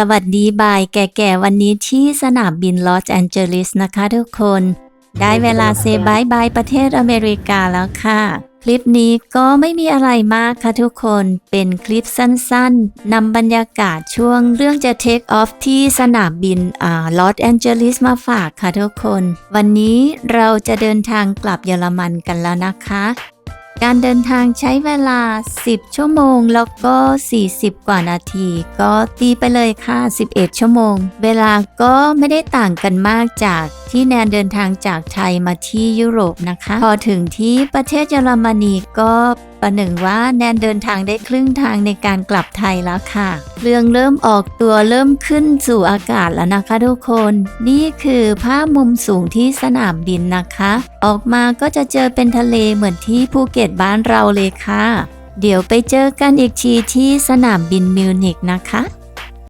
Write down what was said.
สวัสดีบ่ายแก่ๆวันนี้ที่สนามบินลอสแอนเจลิสนะคะทุกคน ได้เวลาเซบายบายประเทศอเมริกาแล้วค่ะ คลิปนี้ก็ไม่มีอะไรมากค่ะทุกคนเป็นคลิปสั้นๆนำบรรยากาศช่วงเรื่องจะเทคออฟที่สนามบินอ่าลอสแอนเจลิสมาฝากค่ะทุกคน วันนี้เราจะเดินทางกลับเยอรมันกันแล้วนะคะ การเดินทางใช้เวลา 10 ชั่วโมง แล้วก็ 40 กว่านาที ก็ตีไปเลยค่ะ 11 ชั่วโมง เวลาก็ไม่ได้ต่างกันมากจาก ที่แนนเดินทางจากไทยมาที่ยุโรปนะคะ พอถึงที่ประเทศเยอรมนีก็ประหนึ่งว่าแนนเดินทางได้ครึ่งทางในการกลับไทยแล้วค่ะ เรื่องเริ่มออกตัวเริ่มขึ้นสู่อากาศแล้วนะคะทุกคน นี่คือภาพมุมสูงที่สนามบินนะคะ ออกมาก็จะเจอเป็นทะเลเหมือนที่ภูเก็ตบ้านเราเลยค่ะ เดี๋ยวไปเจอกันอีกทีที่สนามบินมิวนิกนะคะ